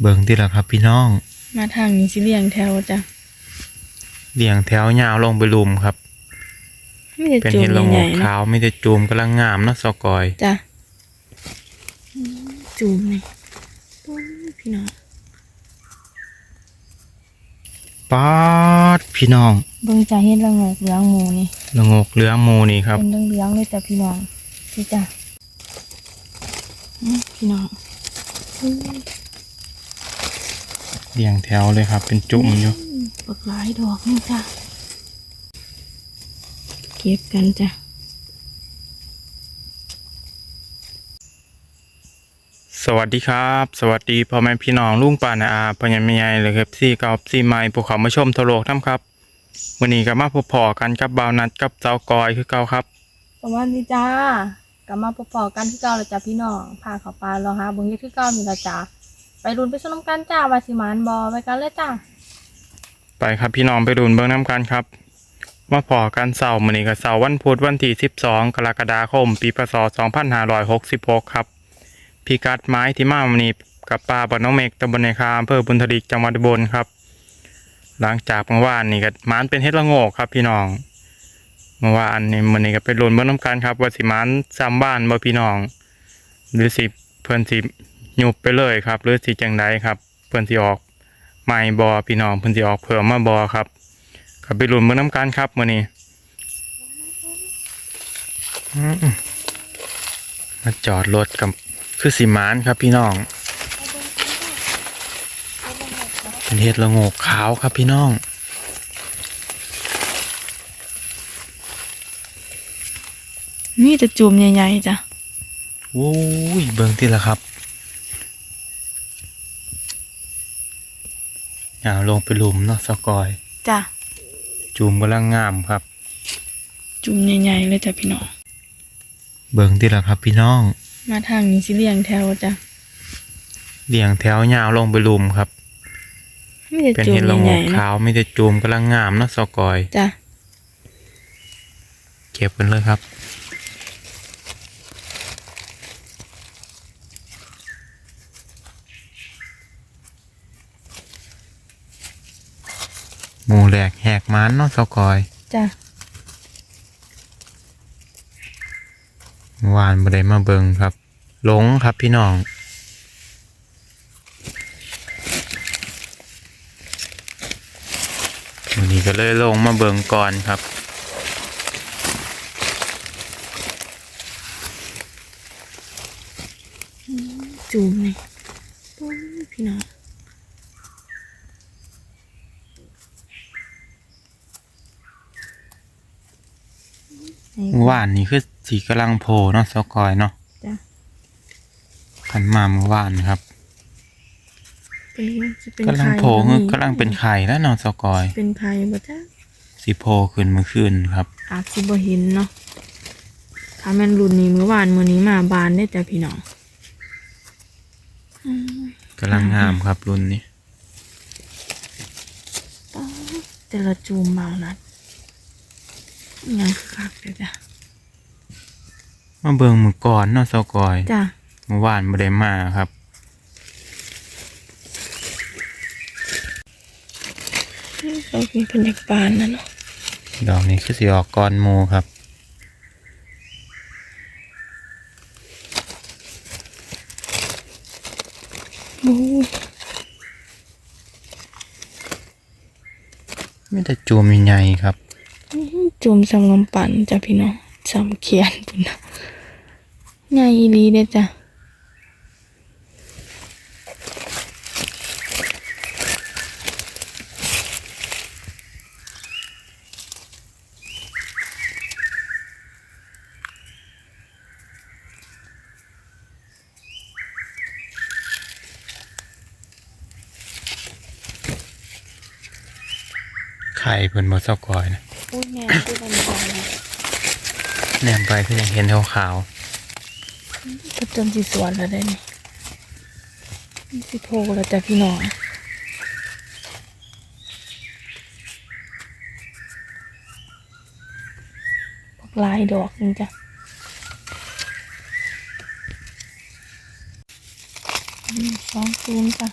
เบิ่งที่ละครับพี่น้อง มาทางนี้สิเลี้ยงแถวจ้ะเลี่ยงแถวยาวลงไปลุมครับ ไม่ได้เป็นจูเห็มดละโงใหญ่กๆเนาะขาวไม่ได้จูมกำลังงามเนาะสกอย จ้ะอืมจูมนี่ปุ้ยพี่น้องป๊าดพี่น้องเบิ่งจ้ะเฮ็ดละโงกเหลืองหมูนี่ ละโงกเหลืองหมูนี่ครับ เป็นเหลืองๆเลยจ้ะพี่น้องพี่จ้ะอืมพี่น้องอุ้ย เลี่ยงแถวเลยครับ เป็นจุ่มอยู่บักหลายดอกนี่จ้ะ เก็บกันจ้ะสวัสดีครับ สวัสดีพ่อแม่พี่น้องลุงป้านาอาพ่อใหญ่แม่ใหญ่เลยครับซี่กับซี่ไม้พวกเขามาชมทะโลกทั้งครับวันนี้ก็มาพบพอกันกับบาวนัดกับเจ้ากอยคือเก่าครับสวัสดีจ้ากลับมาพบๆกันที่เก่าแล้วจ้ะพี่น้องพาเขาปลาเราหาเบิ่งเฮ็ดที่เก่านี่ละจ้ะ ไปรุนไปสนมกันจ้าวาสิมานบ่ไปกันเลยจ้าไปครับพี่น้องไปดูนเบื้องน้ำกันครับมาพอกันเสาร์มื้อนี้ก็เสาร์วันพุธวันที่ 12 กรกฎาคม ปีพศ2566 ครับ พิกัดไม้ที่มาวันนี้กับป่าบ้านน้องเมกตำบลในคาอำเภอบุญทดิกจังหวัดอุบลครับ หลังจากเมื่อวานนี่ก็มานเป็นเฮ็ดละโงกครับพี่น้อง เมื่อวานนี่มื้อนี้ก็ไปลุ้นเบิ่งน้ำกันครับว่าสิมานซ้ำบ้านบ่พี่น้อง หรือสิเพิ่นสิห ยุบไปเลยครับ หรือสิจังไดครับ เพิ่นสิออกไม่บอพี่น้องเพิ่นสิออกเพิ่มมาบอครับกับไปลุ้นเบิ่งน้ำกันครับมื้อนี้อืมมาจอดรถกับคือสิมานครับพี่น้องเป็นเห็ดละโงกขาวครับพี่น้องนี่จะจูมใหญ่ๆจ้ะโอ้ยเบิ่งที่ละครับ ย่าลงไปหลุมเนาะสกอย จ้ะจูมกำลังงามครับจูมใหญ่ๆเลยจ้ะพี่น้อง เบิ่งที่ละครับพี่น้อง มาทางนี้สิเลี้ยงแถวจ้ะเลี่ยงแถวยาวลงไปลุมครับ ไม่ได้เป็นจูมเห็ดละโงใหญ่กๆเนาะขาวไม่ได้จูมกำลังงามเนาะสกอย จ้ะ เก็บกันเลยครับ หมูแหลกแหกมันเนาะสกอยจ้ะเมื่อวานบ่ได้มาเบิงครับหลงครับพี่น้องวันนี้ก็เลยลงมาเบิงก่อนครับจูมนี่ปุ้ยพี่น้อง เมื่อ วานนี่คือสีกำลังโผล่เนาะสกอยเนาะจ้ะขันมาเมื่อวานครับเป็นสิเป็นกำลังไข่โผล่บ่มีกำลังเป็นไข่แล้วเนาะสกอย เป็นไข่บ่จ้ะสีโผล่ขึ้นเมื่อคืนครับ อาจสิบ่เห็นเนาะถ้าแม่นรุ่นนี้มื้อวานมื้อนี้มาบานได้จ้ะพี่น้องอืมกำลังงามครับรุ่นนี้แต่ละจูมบางนัดยังคือคักเลยจ้ะ มาเบิงมือก่อนเนาะสกอยจ้ะเมื่อวานไม่ได้มาครับเราเป็นพยักบานนะเนาะดอกนี้คือสีออกก้อนหมูครับ โอ้ไม่ได้จูมใหญ่ๆครับจูมสำลำปันจ้ะพี่น้อง สำเขียนปุ่นนะง่ายอีหลีเด้อจ้ะไข่เพิ่นบ่สกอยนะ อุ้ยแม่คือมันบานนะ แนมไปคือยังเห็นขาวก็จนสิสวนแล้วได้นี่นี่สิโพแล้วจ้ะพี่น้องบักลายดอกนึงจ้ะอืมสองซูนย์จ้ะ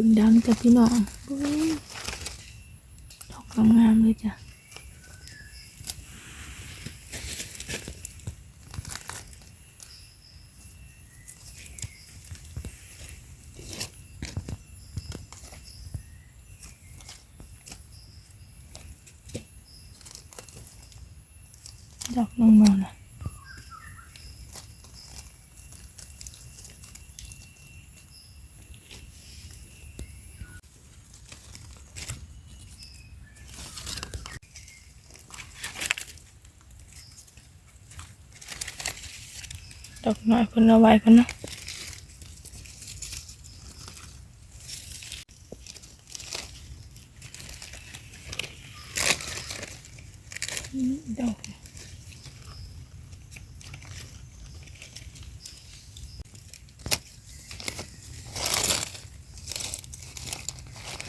พึ่งดำจ้ะพี่น้องอุ้ยดอกงามเลยจ้ะ ดอกน้อยเพิ่นเอาไว้กันเนาะอืมดอก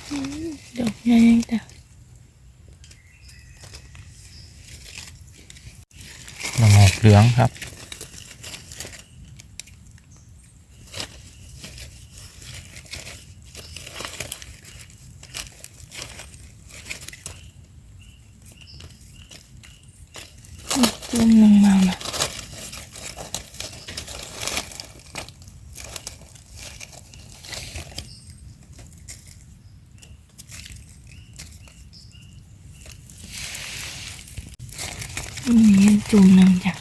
อืมดอกใหญ่ๆจ้ะละงอกเหลืองครับ จุ่มลงมาน่ะอืมมีจุ่มหนึ่งจ้ะ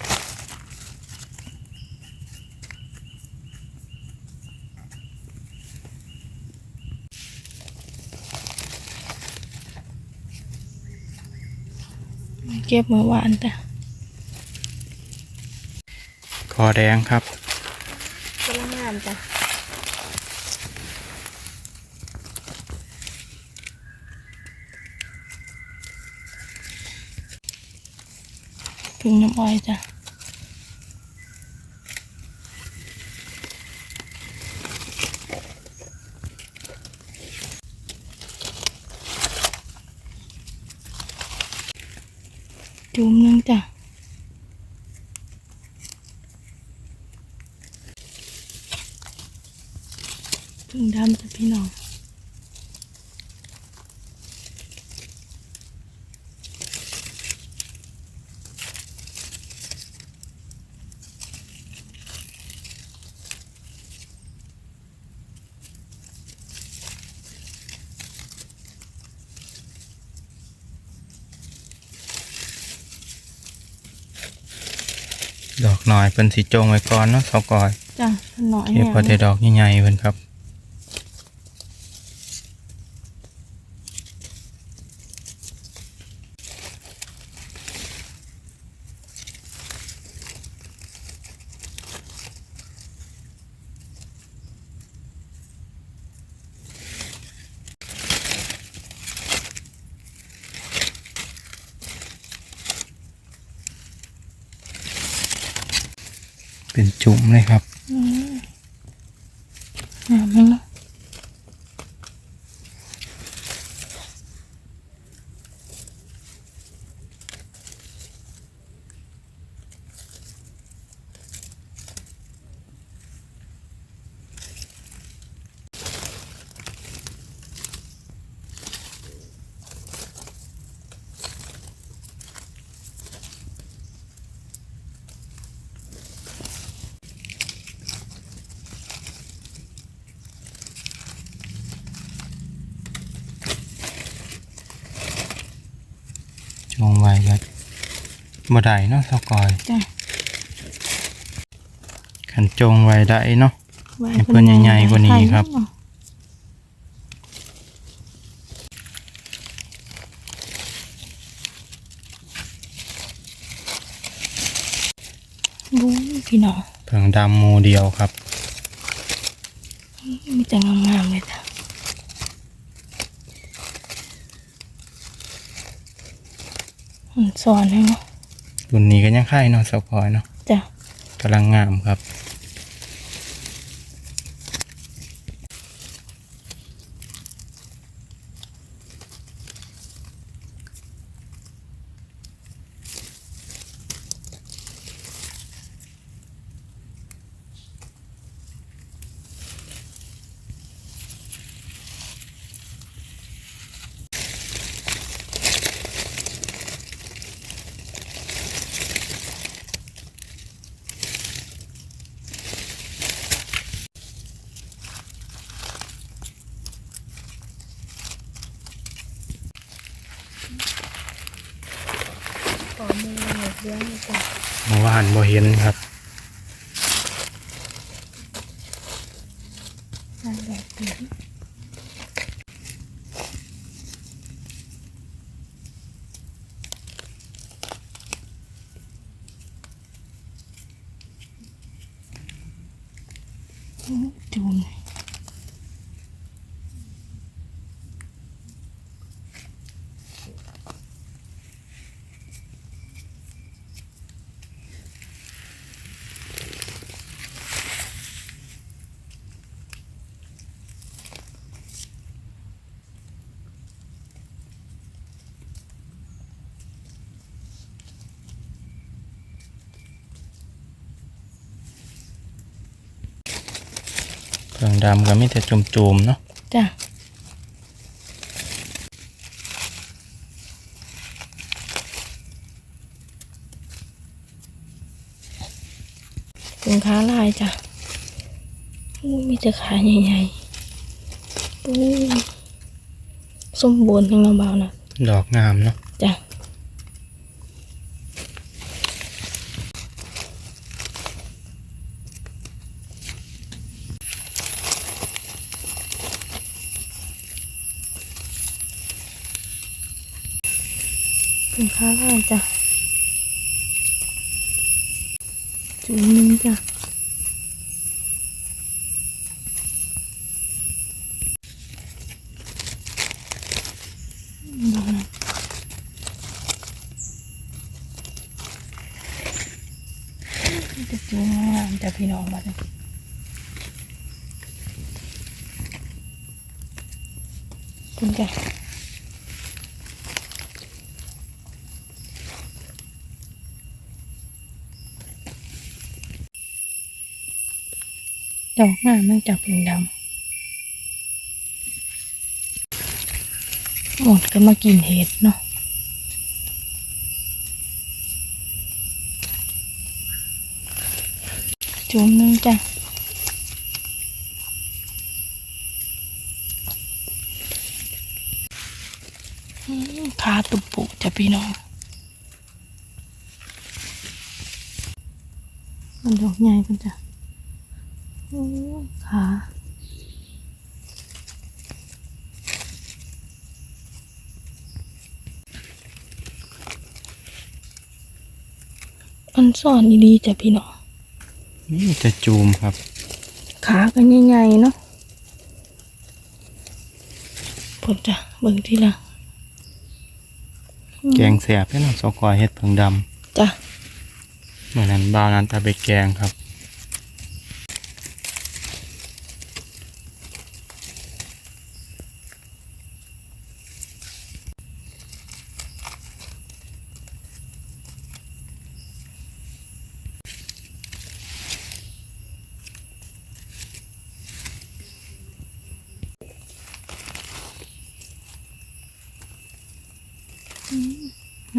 เก็บเมื่ อวานจ้ะคอแดงครับกำลังงามจ้ะพึ่งน้ำอ้อยจ้ะจุ่มนึงจ้ะ พึ่งดำจ้ะพี่น้อง ดอก น้อยเพิ่นสิจงไว้ก่อนเนาะเสากอยจ้ะหน่อยเก็บพอได้ดอกใหญ่ๆเพิ่นครับ เป็นจุ่มเลยครับ อืมงามไหมเนาะจงไว้ ก็บ่ได้เนาะเสากอยจ้ะขันจงไว้ได้เนาะไว้ให้เพิ่นใหญ่ๆกว่านี้ครับบู๊พี่น้องเพิ่งดำหมูเดียวครับ มีแต่งามๆเลยจ้ะมัน สอนให้เนาะรุ่นนี้ก็ยังไข่เนาะเสากอยเนาะจ้ะกำลังงามครับ อ ขอมือ หมดเรื่องจ้ะเมื่อวานบ่เห็นครับจูน เครื่องดำก็มีแต่จุ่มๆเนาะจ้ะสินค้าลายจ้ะอู้มีแต่ขาใหญ่ๆอู้สมบูรณ์ทั้งเราเบานะดอกงามเนาะจ้ะ สินค้าลายจ้ะจุดนึงจ้ะเบานะจะจูงงามจะพี่น้องมาเลยคุณแก ดอกงามมันจากเป็นดำหมดก็มากินเห็ดเนาะจุ่มนึงจ้ะอืมขาตุบปุจ้ะพี่น้อง มันดอกใหญ่กันจ้ะ ยขาอันซ่อนดีๆจ้ะพี่น้องมีแต่จุ่มครับ ขากันใหญ่ๆเนาะผลจ้ะเบิ่งที่ละแกงแสบให้น้องสกอยเฮ็ดเพิงดจ้ะำเมื่อนั้นบ่าวนั้นตาไปแกงครับ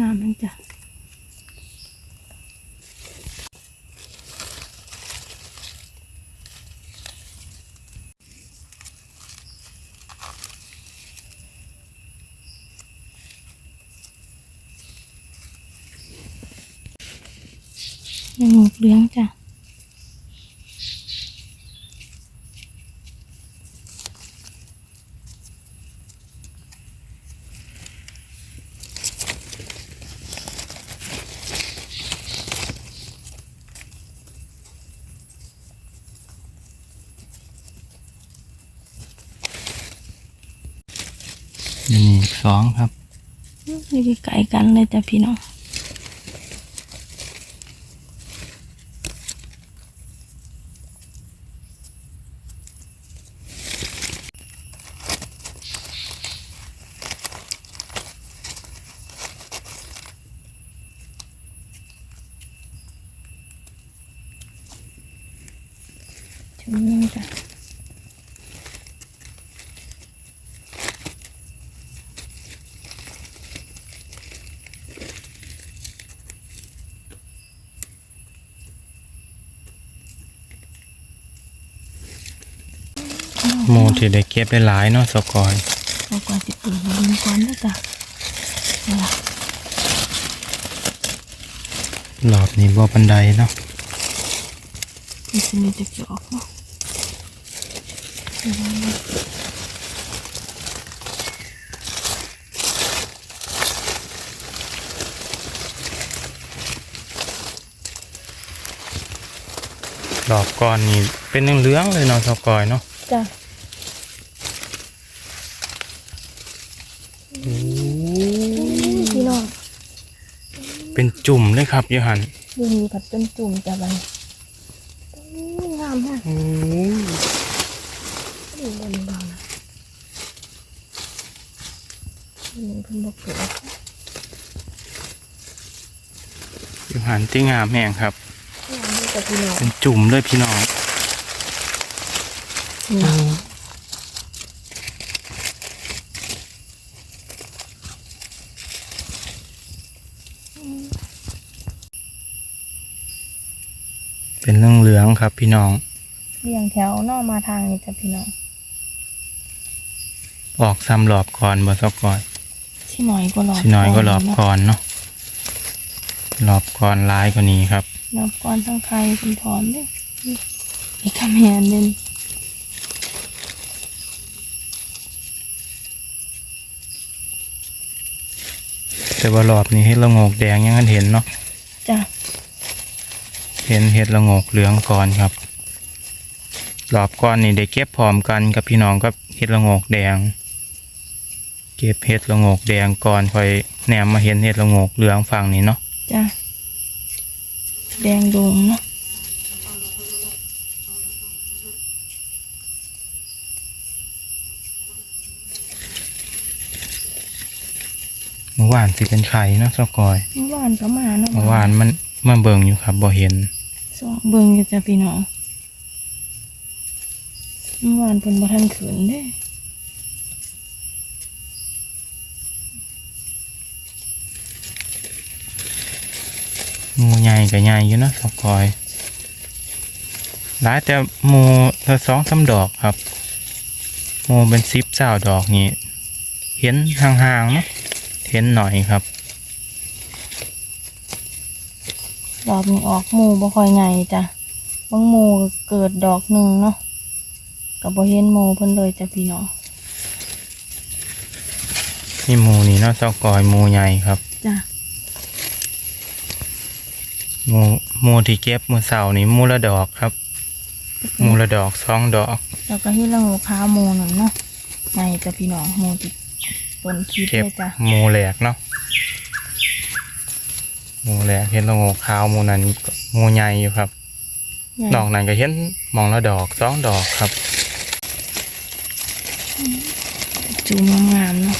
งามมันจ้ะ ยังหมกเลี้ยงจ้ะนี่อีกสองครับนี่ไก่กันเลยจ้ะพี่น้อง นี่จ้ะหมูที่ได้เก็บได้หลายเนาะสกอยเอากว่าสิเปิดมาดูก่อนนะจ้ะนี่ล่ะหลอบนี่บ่บันไดเนาะมันจะมีจะจอกเนาะเดี๋ยวนะหลอบก่อนนี่เป็นเหลืองๆเลยเนาะสกอยเนาะจ้ะพี่น้องเป็นจุ่มเลยครับอยูหันดูมีผัดเป็นจุ่มจ้ะบัดนงามฮะโอ้ดูบนบางนะนี่เพิ่นบอกเกิดอยูหันที่งามแห้งครับงามดีจ้ะพี่น้องเป็นจุ่มเลยพี่น้องนี่เป็นเรื่องเหลืองๆครับพี่น้องเรียงแถว นอกมาทางนี้จ้ะพี่น้อง ออกซ้ำหลอบก่อนบ่สกอยที่น้อยก็รอบสิน้อยก็หลอบเนาะก่อนเนาะหลอบก่อนร้ายกว่านี้ครับรอบก่อนทั้งใครเป็นพร้อมเด้นี่นี่คำแหนเด่นแต่ว่าหลอบนี้เห็ดละโงกแดงยังเห็นเนาะจ้ะเห็นเห็ดละโงกเหลืองก่อนครับหลอบก่อนนี่ได้เก็บพร้อมกันกับพี่น้องกับเห็ดละโงกแดง เก็บเห็ดละโงกแดงก่อนค่อยแหนมมาเห็นเห็ดละโงกเหลืองฝั่งนี้เนาะจ้ะแดงดงเนาะเมื่อวานสิเป็นไข่เนาะสกอยเมื่อวานก็มาเนาะเมื่อวานมันมาเบิ่งอยู่ครับบ่เห็นสองเบิ่งอยู่จ้ะพี่น้องเมื่อวานเพิ่นบ่ทันขืนเด้ งูให ญ่กับใหญ่อยู่เนาะสกอยหลายแต่หมูละสองสามดอกครับหมูเป็นซิบเศร้าดอกนี่เห็นห่างๆเนาะเห็นหน่อยครับรอบนี้ออกหมู่บ่ค่อยไงจ้ะบางหมู่ก็เกิดดอกหนึงเนาะก็บ่เห็นหมู่เพิ่นเลยจ้ะพี่น้องนี่หมูนี่เนาะสกอยหมูใหญ่ครับจ้ะห มูหมูที่เก็บมือเสาร์นี่หมูละดอกครับหมูละดอกสองดอก แล้วก็เฮ็ดละโงูขาวหมู่นั่นเนาะไงจ้ะพี่น้องหมู่ที่ต้นคิดเก็บเลยจ้ะหมูแหลกเนาะหมูแหลกเห็นละโงกขาวหมูนั้นหมูใหญ่อยู่ครับ ใหญ่ดอกนั้นก็เห็นมองละดอกสองดอกครับ จูมงามๆเนาะ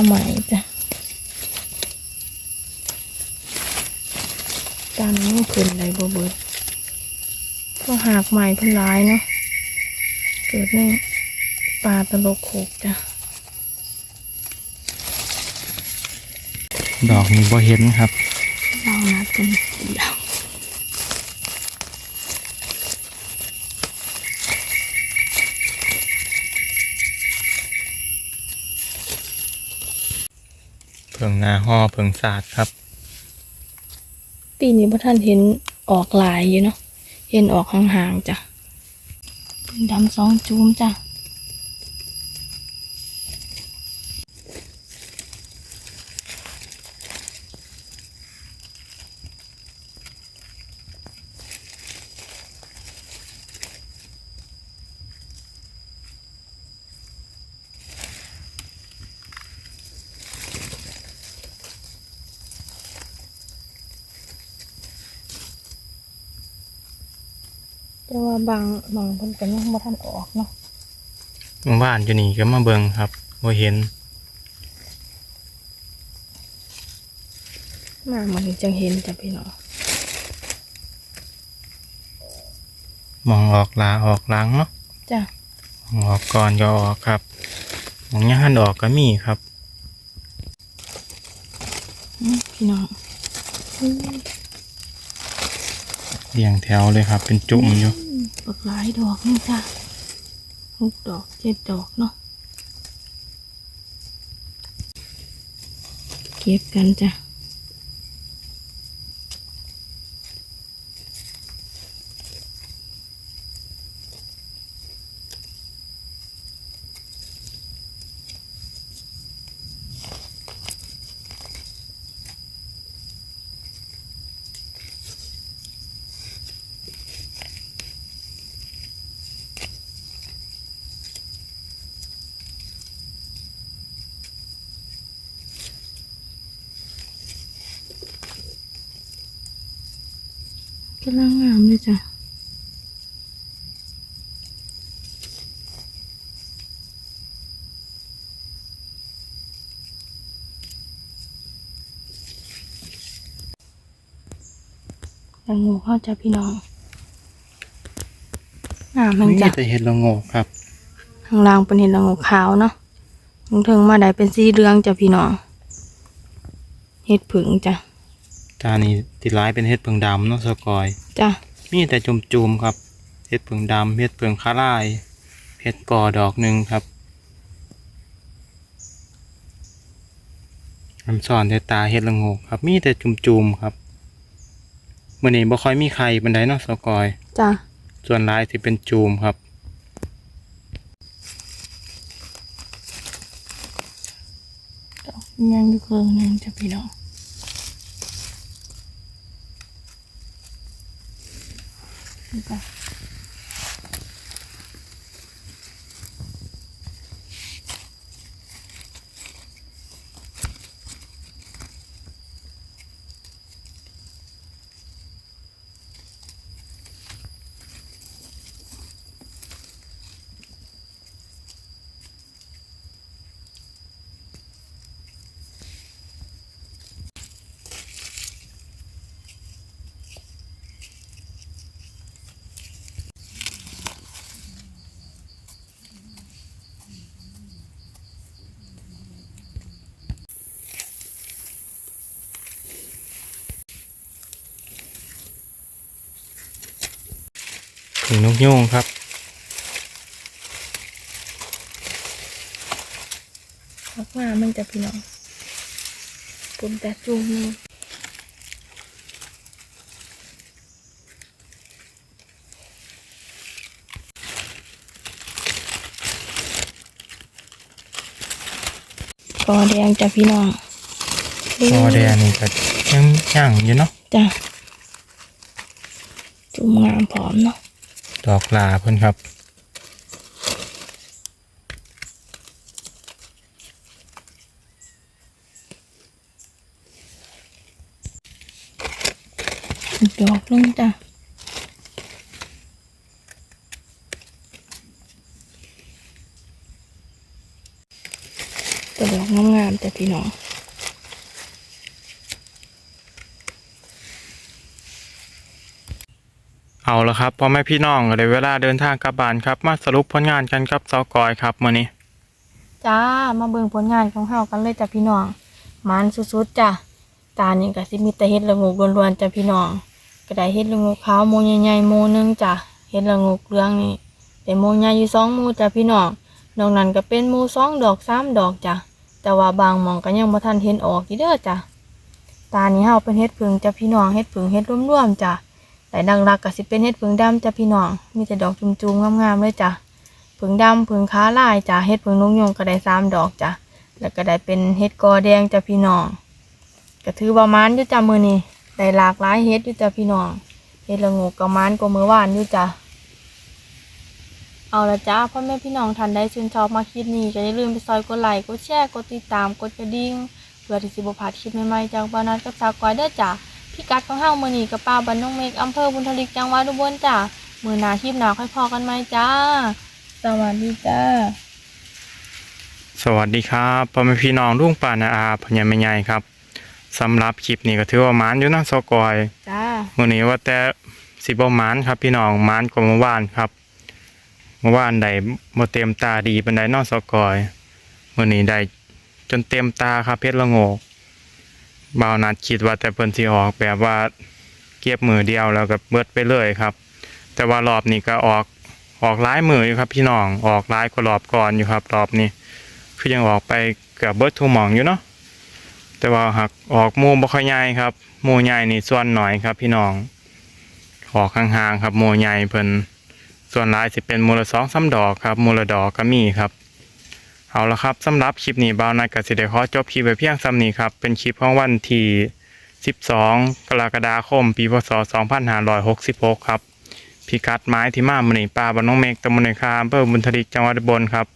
ผ้าไหมจ้ะตามนี้ขึ้นไรบ่เบิดก็หากใหม่เพิ่นร้ายเนาะเกิดในปลาตะลกโขกจ้ะดอกนี้บ่เห็นครับเรานัดกันเดียว งหนาห่อเพิงศาสตร์ครับ ปีนี้พระท่านเห็นออกหลายอยู่เนาะเห็นออกห่างๆจ้ะเป็นดำสองจูมจ้ะ แต่ว่าบางบางเพิ่นก็ยังบ่ทันออกเนาะหมู่บ้านอยู่นี่ก็มาเบิ่งครับบ่เห็นมามันจังเห็นจ้ะพี่น้องมองออกลาออกหลังเนาะจ้ะมองออกก่อนก็ออกครับมองยังหันออกก็มีครับอืมพี่น้องอืม เรียงแถวเลยครับ เป็นจุ่มอยู่ปักหลายดอกนี่จ้ะหกดอกเจ็ดดอกเนาะเก็บกันจ้ะ กำลังงามเลยจ้ะยังงูเข้าจ้ะพี่น้องงามมันนี่จ้ะจะเห็ดละโงกครับข้างล่างเป็นเห็ดละงูขาวเนาะถึงถึงมาได้เป็นสีเหลืองจ้ะพี่น้องเห็ดผึ่งจ้ะ จานนี้ติดร้ายเป็นเห็ดเพิงดำเนาะสกอย จ้ะมีแต่จุ่มๆครับเห็ดเพิงดำเห็ดเพิงคาร่ายเห็ดก่อดอกหนึ่งครับอันสอนแต่ตาเห็ดละโงกครับมีแต่จุ่มๆครับมื่อนี้บ่ค่อยมีใครบันไดเนาะสกอย จ้ะส่วนร้ายที่เป็นจูมครับ ยังอยู่เครื่องหนึงจ้ะพี่น้อง นี่จ้ นกยูงครับออกมามันจะพี่น้องปุ่มแต่จูงนี่กอแดงจ้ะพี่น้องคอแดงนี่ก็ยังย่างอยู่เนาะจ้ะจุ่มงามพร้อมเนาะ ดอกลาเพิ่นครับ ดอกนึงจ้ะแตัวดอกงามๆจ้ะพี่น้อง เอาละครับพ่อแม่พี่น้องก็ได้เวลาเดินทางกลับบ้านครับ มาสรุปผลงานกันกับเสากอยครับมื้อนี้จ้ามาเบิ่งผลงานของเฮากันเลยจ้ะพี่น้องมันสุดๆจ้ะตานี่ก็สิมีแต่เฮ็ดละงกล้วนๆจ้ะพี่น้องก็ได้เฮ็ดละงกขาวโมใหญ่ๆโมหนึงจ้ะเฮ็ดละงกเหลืองนี่เป็นโมใหญ่อยู่สองโมจ้ะพี่น้องนอกนั้นก็เป็นโมสองดอกสามดอกจ้ะแต่ว่าบางหมองก็ยังบ่ทันเห็นออกอยู่เด้อจ้ะตานี่เฮาเป็นเฮ็ดผึ่งจ้ะพี่น้องเฮ็ดผึ่งเฮ็ดรวมๆจ้ะ แต่ดังรักก็สิเป็นเฮ็ดผึ่งดำจ้ะพี่น้อง มีแต่ดอกจุ่มๆงามๆเลยจ้ะผึ่งดำผึ่งขาลายจ้ะเฮ็ดผึ่งนกยงก็ได้สามดอกจ้ะแล้วก็ได้เป็นเฮ็ดกอแดงจ้ะพี่น้องก็ถือว่ามันอยู่จ้ะมือนี้ได้หลากหลายเฮ็ดอยู่จ้ะพี่น้องเฮ็ดละงกกับมันกว่ามือวานอยู่จ้ะเอาละจ้าพ่อแม่พี่น้องท่านใดชื่นชอบมาคลิปนี้ก็อย่าลืมไปซอยกดไลค์กดแชร์กดติดตามกดกระดิ่งเพื่อที่สิบ่พลาดคลิปใหม่ๆจากบ้านนัดกับสาวก้อยเด้อจ้ะ พิกัดของเฮามื้อนี้กับป้าบ้านน้องเมกอำเภอบุญทลิกจังหวัดอุบลจ้ะมือหนาคลิปหนาค่อยพอกันไหมจ้า สวัสดีจ้า สวัสดีครับพ่อแม่พี่น้องลุงป่านาอาพญาแม่ใหญ่ครับสำหรับคลิปนี้ก็ถือว่าหมานอยู่เนาะสกอยจ้ามื้อนี้ว่าแต่สิบ่หมานครับ พี่น้องหมานกว่าเมื่อวานครับเมื่อวานได้บ่เต็มตาดีปานใดเนาะสกอยมื้อนี้ได้จนเต็มตาครับเพชรละโงก บ่าวนัดคิดว่าแต่เพิ่นสิออกแบบว่าเก็บมือเดียวแล้วก็เบิดไปเลยครับ แต่ว่ารอบนี้ก็ออกออกหลายมืออยู่ครับพี่น้องออกหลายกว่ารอบก่อนอยู่ครับ รอบนี้ คือยังออกไปเกือบเบิดทุกหมองอยู่เนาะแต่ว่าหักออกมูบ่ค่อยใหญ่ครับมูใหญ่นี่ส่วนหน่อยครับ พี่น้อง ออกห่างๆครับมูใหญ่เพิ่นส่วนหลายสิเป็นมูละสองสามดอกครับมูละดอกก็มีครับ เอาละครับสำหรับคลิปนี้บ่าวนัดก็สิได้ขอจบคลิปไว้เพียงซ้ำนี้ครับ เป็นคลิปของวันที่ 12 กรกฎาคม ปีพศ 2566 ครับพิกัดไม้ที่มามื้อนี้ป่าบ้านน้องเมฆตำบลในคาอำเภอบุญทลิกจังหวัดบลครับ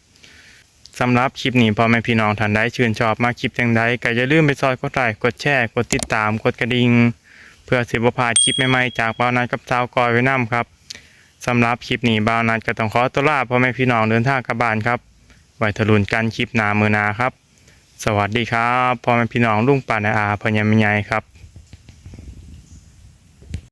สำหรับคลิปนี้พ่อแม่พี่น้องท่านใดชื่นชอบมาคลิปจังใดก็อย่าลืมไปซอยกดไลค์กดแชร์กดติดตามกดกระดิ่งเพื่อสิบพลาดคลิปใหม่ๆจากบ่าวนัดกับสาวกอยไว้นํครับสำหรับคลิปนี้บ่าวนัดก็ต้องขอตัวลาพ่อแม่พี่น้องเดินทางกลับบ้านครับ ไว้ทะลุนกันคลิปนามือนาครับ สวัสดีครับพ่อแม่พี่น้องลุงป่านาอาพญามิไยครับ